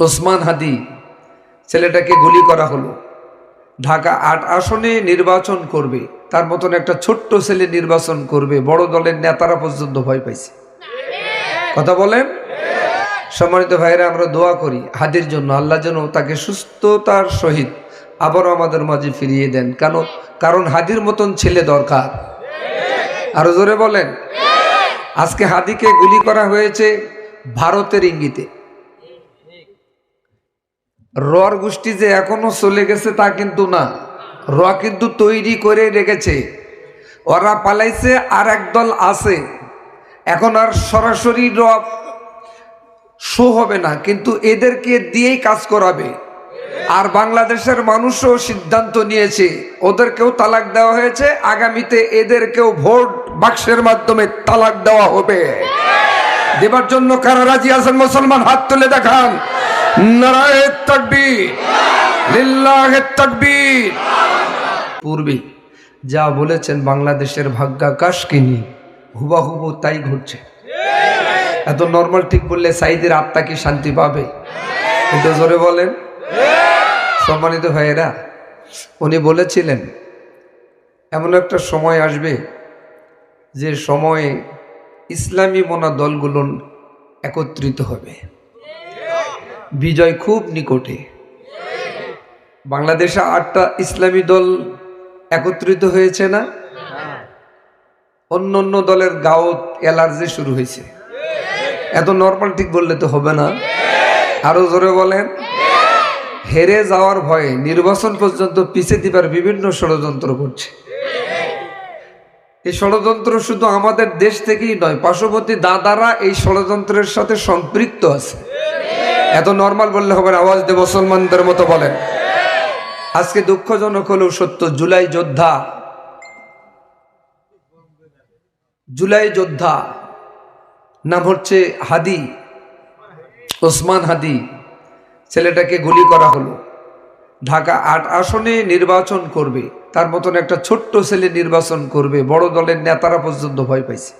ওসমান হাদি ছেলেটাকে গুলি করা হলো। ঢাকা আট আসনে নির্বাচন করবে। তার মতন একটা ছোট্ট ছেলে নির্বাচন করবে। বড় দলের নেতারা পর্যন্ত ভয় পাইছে। কথা বলেন? সম্মানিত ভাইরা আমরা দোয়া করি হাদির জন্য। আল্লাহ যেন তাকে সুস্থতার সহিত আবারও আমাদের মাঝে ফিরিয়ে দেন। কেন? কারণ হাদির মতন ছেলে দরকার। আরও জোরে বলেন? আজকে হাদিকে গুলি করা হয়েছে ভারতের ইঙ্গিতে। রর গোষ্ঠী যে এখনও চলে গেছে তা কিন্তু না। র কিন্তু তৈরি করে রেখেছে। ওরা পালাইছে আর একদল আছে। এখন আর সরাসরি র শো হবে না, কিন্তু এদেরকে দিয়েই কাজ করাবে। আর বাংলাদেশের মানুষও সিদ্ধান্ত নিয়েছে, ওদেরকেও তালাক দেওয়া হয়েছে, আগামীতে এদেরকেও ভোট বাক্সের মাধ্যমে তালাক দেওয়া হবে। দেবার জন্য কারা রাজি আছেন মুসলমান? হাত তুলে দেখান। পূর্বে যা বলেছেন বাংলাদেশের ভাগ্যাকাশ কিনি হুবাহুবু তাই ঘটছে। এত নর্মাল ঠিক বললে সাইদের আত্মা কি শান্তি পাবে? এটা জোরে বলেন। সম্মানিত ভাইয়েরা, উনি বলেছিলেন, এমন একটা সময় আসবে যে সময়ে ইসলামী মোনা দলগুলো একত্রিত হবে। বিজয় খুব নিকটে। বাংলাদেশে আটটা ইসলামী দল একত্রিত হয়েছে না? অন্য অন্য দলের গাওত অ্যালার্জি শুরু হয়েছে। এত নর্মাল ঠিক বললে তো হবে না। আরও জোরে বলেন। হেরে যাওয়ার ভয়ে নির্বাচন পর্যন্ত পিছে দিবার বিভিন্ন ষড়যন্ত্র করছে। এই ষড়যন্ত্র শুধু আমাদের দেশ থেকেই নয়, পার্শ্ববর্তী দাদারা এই ষড়যন্ত্রের সাথে সম্পৃক্ত আছে। এত নর্মাল বললে হবে আওয়াজ দে মুসলমানদের মতো বলেন। আজকে দুঃখজনক হলেও সত্য, জুলাই যোদ্ধা জুলাই যোদ্ধা, নাম হচ্ছে হাদি, ওসমান হাদি, ছেলেটাকে গুলি করা হলো। ঢাকা আট আসনে নির্বাচন করবে, তার মতন একটা ছোট্ট ছেলে নির্বাচন করবে, বড় দলের নেতারা পর্যন্ত ভয় পাইছে।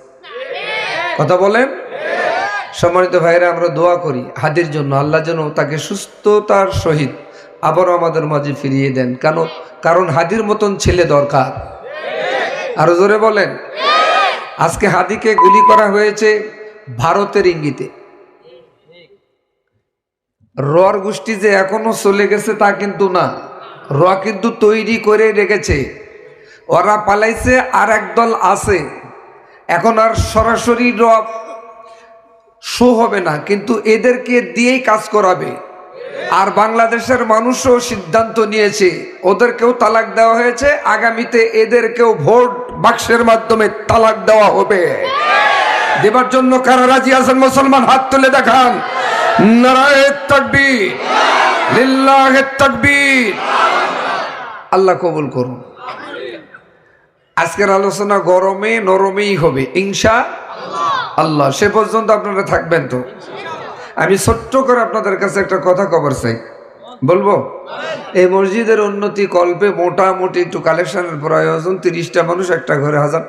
কথা বলেন? সম্মানিত ভাইরা আমরা দোয়া করি হাদির জন্য, আল্লাহ যেন তাকে সুস্থতার সহিত আবারও আমাদের মাঝে ফিরিয়ে দেন। কেন? কারণ হাদির মতন ছেলে দরকার। আরও জোরে বলেন। আজকে হাদিকে গুলি করা হয়েছে ভারতের ইঙ্গিতে। রর গোষ্ঠী যে এখনও চলে গেছে তা কিন্তু না। র কিন্তু তৈরি করে রেখেছে। ওরা পালাইছে আর একদল আছে। এখন আর সরাসরি র শো হবে না, কিন্তু এদেরকে দিয়েই কাজ করাবে। আর বাংলাদেশের মানুষও সিদ্ধান্ত নিয়েছে, ওদেরকেও তালাক দেওয়া হয়েছে, আগামীতে এদেরকেও ভোট বাক্সের মাধ্যমে তালাক দেওয়া হবে। দেবার জন্য কারা রাজি আছেন মুসলমান? হাত তুলে দেখান। আল্লাহ কবুল করুন। আজকের আলোচনা গরমে নরমেই হবে, ইনশা আল্লাহ, সে পর্যন্ত আপনারা থাকবেন তো? আমি ছোট্ট করে আপনাদের কাছে একটা কথা কবর চাই। বলব? এই মসজিদের উন্নতি কল্পে মোটামুটি একটু কালেকশনের প্রয়োজন, তিরিশটা মানুষ একটা ঘরে হাজার